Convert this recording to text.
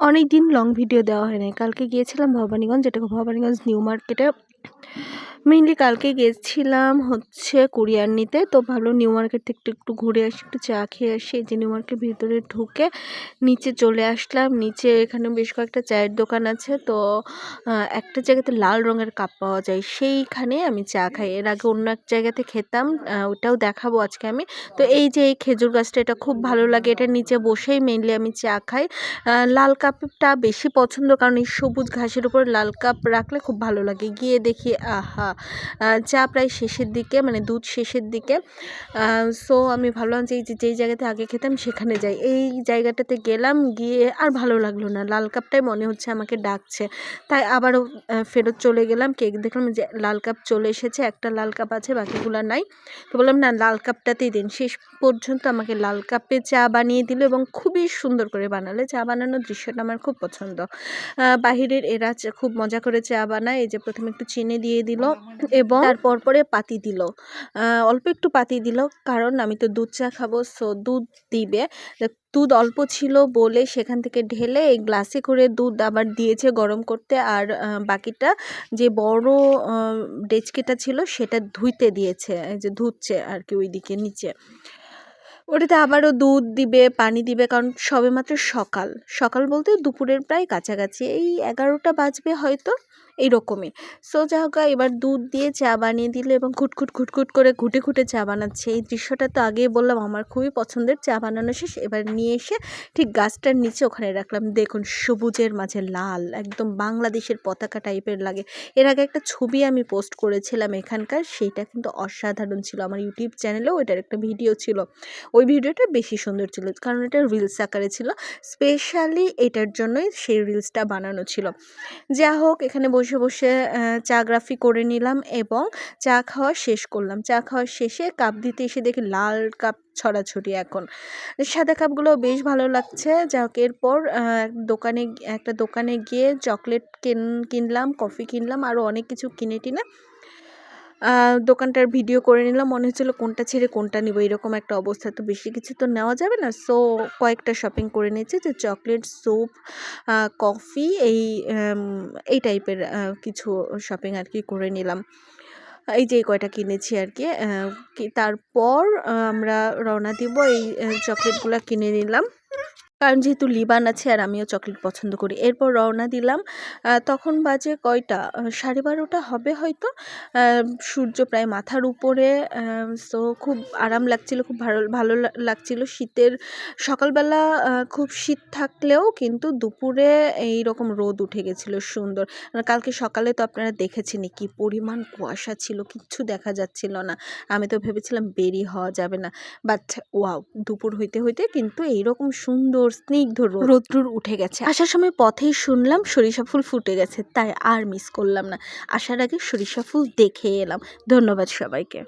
অনেক দিন long video দেওয়া হয় নাই কালকে গিয়েছিলাম ভবানীগঞ্জ যেটা ভবানীগঞ্জ নিউ মার্কেটে। মেইনলি কালকে গেছিলাম হচ্ছে কুরিয়ার নিতে তো ভালো নিউ মার্কেট থেকে একটু ঘুরে আসি একটু চা খেয়ে আসি। এই যে নিউ মার্কেট ভিতরে ঢুকে নিচে চলে আসলাম। নিচে এখানে বেশ কয়েকটা চায়ের দোকান আছে তো একটা জায়গাতে লাল রঙের কাপ পাওয়া যায় সেইখানে আমি চা খাই। এর আগে অন্য এক জায়গাতে খেতাম ওটাও দেখাবো আজকে আমি। তো এই যে এই খেজুর গাছটা এটা খুব ভালো লাগে। এটার নিচে বসেই মেইনলি আমি চা খাই। লাল কাপটা বেশি পছন্দ কারণ এই সবুজ ঘাসের উপর লাল কাপ রাখলে খুব ভালো লাগে। গিয়ে দেখি আহ, চা প্রায় শেষের দিকে মানে দুধ শেষের দিকে। সো আমি ভাবলাম যে যেই জায়গাতে আগে খেতাম সেখানে যাই। এই জায়গাটাতে গেলাম, গিয়ে আর ভালো লাগল না। লাল কাপটাই মনে হচ্ছে আমাকে ডাকছে। তাই আবারও ফেরত চলে গেলাম। কেক দেখলাম যে লাল কাপ চলে এসেছে, একটা লাল কাপ আছে, বাকিগুলো নাই। তো বললাম, না, লাল কাপটাতেই দিন। শেষ পর্যন্ত আমাকে লাল কাপে চা বানিয়ে দিল এবং খুবই সুন্দর করে বানালে। চা বানানোর দৃশ্যটা আমার খুব পছন্দ। বাহিরের এরা খুব মজা করে চা বানায়। এই যে প্রথমে একটু চিনি দিয়ে দিল। এবং তারপর পরে পাতি দিল। অল্প একটু পাতি দিল কারণ আমি তো দুধ চা খাব সো দুধ দিবে। দুধ অল্প ছিল বলে সেখান থেকে ঢেলে এই গ্লাসে করে দুধ আবার দিয়েছে গরম করতে। আর বাকিটা যে বড় ডেচকিটা ছিল সেটা ধুইতে দিয়েছে এই যে ধুচ্ছে আর কি ওইদিকে নিচে। ওটাতে আবারও দুধ দিবে পানি দিবে কারণ সবেমাত্র সকাল। সকাল বলতে দুপুরের প্রায় কাছাকাছি এই এগারোটা বাজবে হয়তো। এইরকমই। সো যা হোক এবার দুধ দিয়ে চা বানিয়ে দিল এবং খুটখুট খুটখুট করে ঘুটে ঘুটে চা বানাচ্ছে। এই দৃশ্যটা তো আগেই বললাম, আমার খুবই পছন্দের। চা বানানো শেষ, এবার নিয়ে এসে ঠিক গাছটার নিচে ওখানে রাখলাম। দেখুন, সবুজের মাঝে লাল, একদম বাংলাদেশের পতাকা টাইপের লাগে। এর আগে একটা ছবি আমি পোস্ট করেছিলাম এখানকার, সেইটা কিন্তু অসাধারণ ছিল। আমার ইউটিউব চ্যানেলেও এটার একটা ভিডিও ছিল। ওই ভিডিওটা বেশি সুন্দর ছিল, কারণ এটা রিলস আকারে ছিল। স্পেশালি এটার জন্যই সেই রিলসটা বানানো ছিল। যা হোক, এখানে বসে বসে বসে চা গ্রাফি করে নিলাম এবং চা খাওয়া শেষ করলাম। চা খাওয়া শেষে কাপ দিতে এসে দেখি লাল কাপ ছড়াছড়ি এখন। সাদা কাপগুলো বেশ ভালো লাগছে। যাক এরপর দোকানে, একটা দোকানে গিয়ে চকলেট কিন, কিনলাম, কফি কিনলাম আরও অনেক কিছু কিনে টিনে দোকানটার ভিডিও করে নিলাম। মনে হচ্ছিল কোনটা ছেড়ে কোনটা নিব, এরকম একটা অবস্থা। তো বেশি কিছু তো নেওয়া যাবে না। সো কয়েকটা শপিং করে নিয়েছি যে চকলেট স্যুপ কফি এই এই টাইপের কিছু শপিং আর কি করে নিলাম। এই যে কয়টা কিনেছি আর কি- তারপর আমরা রওনা দিব এই চকলেটগুলো কিনে নিলাম। কারণ যেহেতু লিবান আছে আর আমিও চকলেট পছন্দ করি। এরপর রওনা দিলাম তখন বাজে কয়টা? সাড়ে বারোটা হবে হয়তো। সূর্য প্রায় মাথার উপরে সো খুব আরাম লাগছিল, খুব ভালো ভালো লাগছিল। শীতের সকালবেলা খুব শীত থাকলেও কিন্তু দুপুরে এই রকম রোদ উঠে গেছিল, সুন্দর। কালকে সকালে তো আপনারা দেখেছেন কি পরিমাণ কুয়াশা ছিল, কিচ্ছু দেখা যাচ্ছিল না। আমি তো ভেবেছিলাম বেরি হওয়া যাবে না বাট ওয়াও দুপুর হইতে হইতে কিন্তু এইরকম সুন্দর স্নিগ্ধ রোদ। রোদ্রুর উঠে গেছে। আসার সময় পথেই শুনলাম সরিষা ফুল ফুটে গেছে তাই আর মিস করলাম না। আসার আগে সরিষা ফুল দেখে এলাম। ধন্যবাদ সবাইকে।